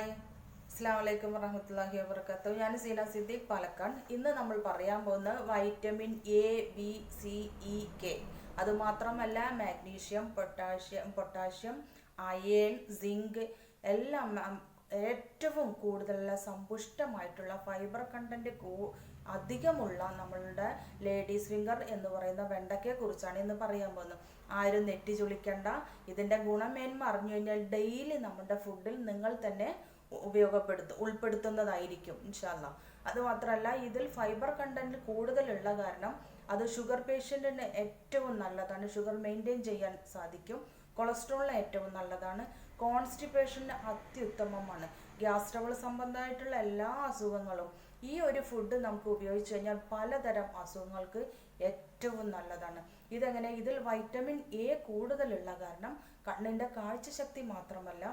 Hi. അസ്സാം വലൈക്കും വറഹമത്തല്ലാഹി വാബർക്കാത്തു ഞാൻ സീന സിദ്ദീഖ് പാലക്കാട്. ഇന്ന് നമ്മൾ പറയാൻ പോകുന്ന vitamin A B C E K. അതുമാത്രമല്ല magnesium potassium potassium iron zinc എല്ലാം ഏറ്റവും കൂടുതലുള്ള സമ്പുഷ്ടമായിട്ടുള്ള ഫൈബർ കണ്ടന്റ് അധികമുള്ള നമ്മളുടെ ലേഡീസ് ഫിംഗർ എന്ന് പറയുന്ന വെണ്ടയ്ക്കയെ കുറിച്ചാണ് ഇന്ന് പറയാൻ പോകുന്നത്. ആരും നെറ്റി ചുളിക്കണ്ട ഇതിന്റെ ഗുണമേന്മ അറിഞ്ഞു കഴിഞ്ഞാൽ ഡെയിലി നമ്മുടെ ഫുഡിൽ നിങ്ങൾ തന്നെ ഉപയോഗപ്പെടുത്തും ഉൾപ്പെടുത്തുന്നതായിരിക്കും ഇൻഷാല്ല അത് മാത്രമല്ല ഇതിൽ ഫൈബർ കണ്ടന്റ് കൂടുതലുള്ള കാരണം അത് ഷുഗർ പേഷ്യന്റിന് ഏറ്റവും നല്ലതാണ്. ഷുഗർ മെയിന്റെയിൻ ചെയ്യാൻ സാധിക്കും. കൊളസ്ട്രോളിന് ഏറ്റവും നല്ലതാണ്. കോൺസ്റ്റിപ്പേഷന് അത്യുത്തമമാണ്. ഗ്യാസ് ട്രബിൾ സംബന്ധമായിട്ടുള്ള എല്ലാ അസുഖങ്ങളും ഈ ഒരു ഫുഡ് നമുക്ക് ഉപയോഗിച്ച് കഴിഞ്ഞാൽ പലതരം അസുഖങ്ങൾക്ക് ഏറ്റവും നല്ലതാണ്. ഇതെങ്ങനെ? ഇതിൽ വൈറ്റമിൻ എ കൂടുതലുള്ള കാരണം കണ്ണിന്റെ കാഴ്ചശക്തി മാത്രമല്ല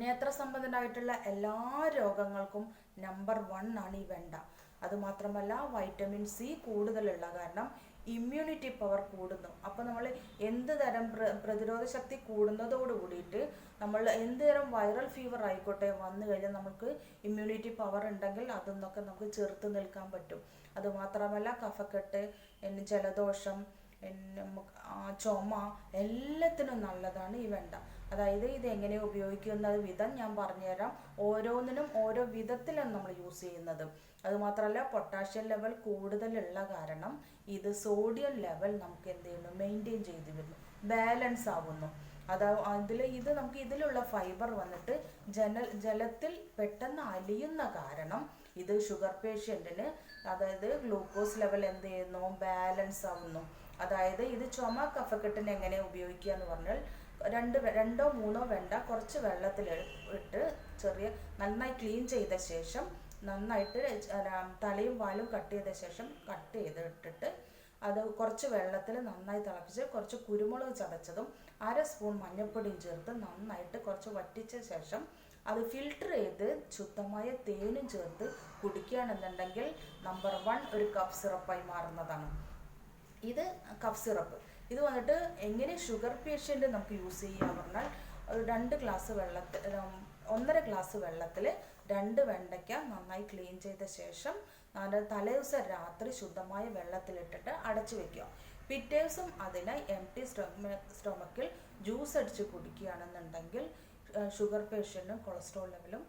നേത്ര സംബന്ധമായിട്ടുള്ള എല്ലാ രോഗങ്ങൾക്കും നമ്പർ വൺ ആണ് ഈ വെണ്ട. അതുമാത്രമല്ല വൈറ്റമിൻ സി കൂടുതലുള്ള കാരണം ഇമ്മ്യൂണിറ്റി പവർ കൂടുന്നു. അപ്പോൾ നമ്മൾ എന്ത് തരം പ്ര പ്രതിരോധ ശക്തി കൂടുന്നതോട് കൂടിയിട്ട് നമ്മൾ എന്ത് തരം വൈറൽ ഫീവർ ആയിക്കോട്ടെ വന്നു കഴിഞ്ഞാൽ നമുക്ക് ഇമ്മ്യൂണിറ്റി പവർ ഉണ്ടെങ്കിൽ അതൊന്നൊക്കെ നമുക്ക് ചെറുത്ത് നിൽക്കാൻ പറ്റും. അതുമാത്രമല്ല കഫക്കെട്ട് ജലദോഷം നമുക്ക് ചുമ എല്ലാത്തിനും നല്ലതാണ് ഈ വെണ്ട. അതായത് ഇത് എങ്ങനെ ഉപയോഗിക്കുന്ന വിധം ഞാൻ പറഞ്ഞുതരാം. ഓരോന്നിനും ഓരോ വിധത്തിലാണ് നമ്മൾ യൂസ് ചെയ്യുന്നത്. അതുമാത്രമല്ല പൊട്ടാഷ്യം ലെവൽ കൂടുതലുള്ള കാരണം ഇത് സോഡിയം ലെവൽ നമുക്ക് എന്ത് ചെയ്യുന്നു? മെയിന്റെയിൻ ചെയ്ത് വരുന്നു. ബാലൻസ് ആവുന്നു. അതാ അതിൽ ഇത് നമുക്ക് ഇതിലുള്ള ഫൈബർ വന്നിട്ട് ജനൽ ജലത്തിൽ പെട്ടെന്ന് അലിയുന്ന കാരണം ഇത് ഷുഗർ പേഷ്യന്റിന് അതായത് ഗ്ലൂക്കോസ് ലെവൽ എന്ത് ചെയ്യുന്നു? ബാലൻസ് ആവുന്നു. അതായത് ഇത് ചുമ കഫക്കെട്ടിന് എങ്ങനെ ഉപയോഗിക്കുക എന്ന് പറഞ്ഞാൽ രണ്ട് രണ്ടോ മൂന്നോ വെണ്ട കുറച്ച് വെള്ളത്തിൽ ഇട്ട് ചെറിയ നന്നായി ക്ലീൻ ചെയ്ത ശേഷം നന്നായിട്ട് തലയും വാലും കട്ട് ചെയ്ത ശേഷം കട്ട് ചെയ്ത് ഇട്ടിട്ട് അത് കുറച്ച് വെള്ളത്തിൽ നന്നായി തിളപ്പിച്ച് കുറച്ച് കുരുമുളക് ചതച്ചതും അര സ്പൂൺ മഞ്ഞൾപ്പൊടിയും ചേർത്ത് നന്നായിട്ട് കുറച്ച് വറ്റിച്ച ശേഷം അത് ഫിൽട്ടർ ചെയ്ത് ശുദ്ധമായ തേനും ചേർത്ത് കുടിക്കുകയാണെന്നുണ്ടെങ്കിൽ നമ്പർ വൺ ഒരു കഫ് സിറപ്പായി മാറുന്നതാണ്. ഇത് കഫ് സിറപ്പ് ഇത് വന്നിട്ട് എങ്ങനെ ഷുഗർ പേഷ്യന്റ് നമുക്ക് യൂസ് ചെയ്യാന്ന് പറഞ്ഞാൽ ഒരു രണ്ട് ഗ്ലാസ് വെള്ളത്തിൽ ഒന്നര ഗ്ലാസ് വെള്ളത്തിൽ രണ്ട് വെണ്ടയ്ക്ക നന്നായി ക്ലീൻ ചെയ്ത ശേഷം തലേദിവസം രാത്രി ശുദ്ധമായ വെള്ളത്തിലിട്ടിട്ട് അടച്ചു വെക്കുക. പിറ്റേ ദിവസം അതിനെ എം ടി സ്റ്റൊമ സ്റ്റൊമക്കിൽ ജ്യൂസ് അടിച്ച് കുടിക്കുകയാണെന്നുണ്ടെങ്കിൽ ഷുഗർ പേഷ്യന്റും കൊളസ്ട്രോൾ ലെവലും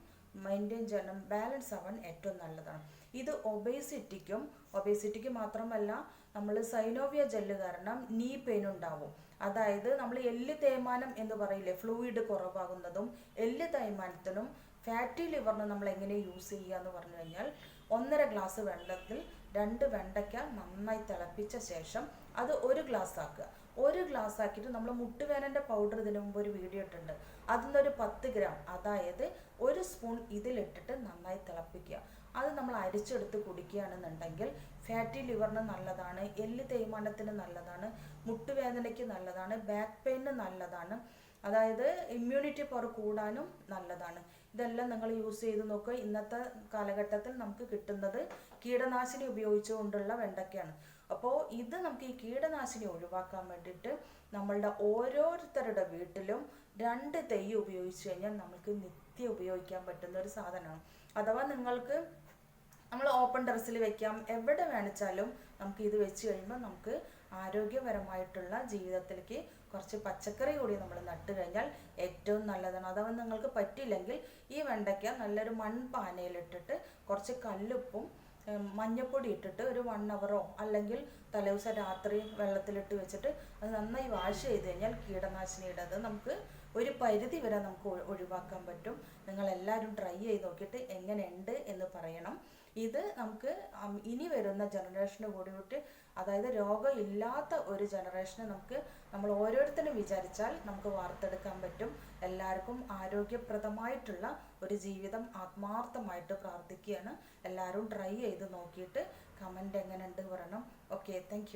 മെയിന്റെയിൻ ചെയ്യണം ബാലൻസ് ആവാൻ ഏറ്റവും നല്ലതാണ്. ഇത് ഒബേസിറ്റിക്കും ഒബേസിറ്റിക്ക് മാത്രമല്ല നമ്മൾ സൈനോവിയ ജെല്ല് കാരണം നീ പെയിൻ ഉണ്ടാവും. അതായത് നമ്മൾ എല്ല് തേയ്മാനം എന്ന് പറയില്ലേ ഫ്ലൂയിഡ് കുറവാകുന്നതും എല്ല് തേയ്മാനത്തിനും ഫാറ്റി ലിവറിന് നമ്മൾ എങ്ങനെ യൂസ് ചെയ്യുക എന്ന് പറഞ്ഞു കഴിഞ്ഞാൽ ഒന്നര ഗ്ലാസ് വെള്ളത്തിൽ രണ്ട് വെണ്ടയ്ക്ക നന്നായി തിളപ്പിച്ച ശേഷം അത് ഒരു ഗ്ലാസ് ആക്കുക. ഒരു ഗ്ലാസ് ആക്കിയിട്ട് നമ്മൾ മുട്ടുവേനന്റെ പൗഡർ ഇതിനു മുമ്പ് ഒരു വീഡിയോ ഇട്ടിട്ടുണ്ട്. അതിൽ നിന്നൊരു പത്ത് ഗ്രാം അതായത് ഒരു സ്പൂൺ ഇതിലിട്ടിട്ട് നന്നായി തിളപ്പിക്കുക. അത് നമ്മൾ അരിച്ചെടുത്ത് കുടിക്കുകയാണെന്നുണ്ടെങ്കിൽ ഫാറ്റി ലിവറിന് നല്ലതാണ് എല്ല് തേയ്മാനത്തിന് നല്ലതാണ് മുട്ടുവേദനയ്ക്ക് നല്ലതാണ് ബാക്ക് പെയിന് നല്ലതാണ് അതായത് ഇമ്മ്യൂണിറ്റി പവർ കൂടാനും നല്ലതാണ്. ഇതെല്ലാം നിങ്ങൾ യൂസ് ചെയ്ത് നോക്കുക. ഇന്നത്തെ കാലഘട്ടത്തിൽ നമുക്ക് കിട്ടുന്നത് കീടനാശിനി ഉപയോഗിച്ചുകൊണ്ടുള്ള വെണ്ടയ്ക്കയാണ്. അപ്പോൾ ഇത് നമുക്ക് ഈ കീടനാശിനി ഒഴിവാക്കാൻ വേണ്ടിയിട്ട് നമ്മളുടെ ഓരോരുത്തരുടെ വീട്ടിലും രണ്ട് തൈ ഉപയോഗിച്ച് കഴിഞ്ഞാൽ നമുക്ക് നിത്യം ഉപയോഗിക്കാൻ പറ്റുന്ന ഒരു സാധനമാണ്. അഥവാ നിങ്ങൾക്ക് നമ്മൾ ഓപ്പൺ ടെറസിൽ വെക്കാം. എവിടെ വേണിച്ചാലും നമുക്ക് ഇത് വെച്ച് കഴിയുമ്പോൾ നമുക്ക് ആരോഗ്യപരമായിട്ടുള്ള ജീവിതത്തിലേക്ക് കുറച്ച് പച്ചക്കറി കൂടി നമ്മൾ നട്ട് കഴിഞ്ഞാൽ ഏറ്റവും നല്ലതാണ്. അഥവാ നിങ്ങൾക്ക് പറ്റില്ലെങ്കിൽ ഈ വെണ്ടയ്ക്ക നല്ലൊരു മൺപാനയിലിട്ടിട്ട് കുറച്ച് കല്ലുപ്പും ഉം, മഞ്ഞപ്പൊടി ഇട്ടിട്ട് ഒരു വൺ അവറോ അല്ലെങ്കിൽ തലേദിവസം രാത്രി വെള്ളത്തിലിട്ട് വെച്ചിട്ട് അത് നന്നായി വാഷ് ചെയ്ത് കഴിഞ്ഞാൽ കീടനാശിനിയുടെ അത് നമുക്ക് ഒരു പരിധി വരെ നമുക്ക് ഒഴിവാക്കാൻ പറ്റും. നിങ്ങൾ എല്ലാവരും ട്രൈ ചെയ്ത് നോക്കിയിട്ട് എങ്ങനെയുണ്ട് എന്ന് പറയണം. ഇത് നമുക്ക് ഇനി വരുന്ന ജനറേഷന് കൂടിയിട്ട് അതായത് രോഗം ഇല്ലാത്ത ഒരു ജനറേഷനെ നമുക്ക് നമ്മൾ ഓരോരുത്തരും വിചാരിച്ചാൽ നമുക്ക് വാർത്തെടുക്കാൻ പറ്റും. എല്ലാവർക്കും ആരോഗ്യപ്രദമായിട്ടുള്ള ഒരു ജീവിതം ആത്മാർത്ഥമായിട്ട് പ്രാർത്ഥിക്കുകയാണ്. എല്ലാവരും ട്രൈ ചെയ്ത് നോക്കിയിട്ട് കമന്റ് എങ്ങനെയുണ്ട് പറയണം. Okay thank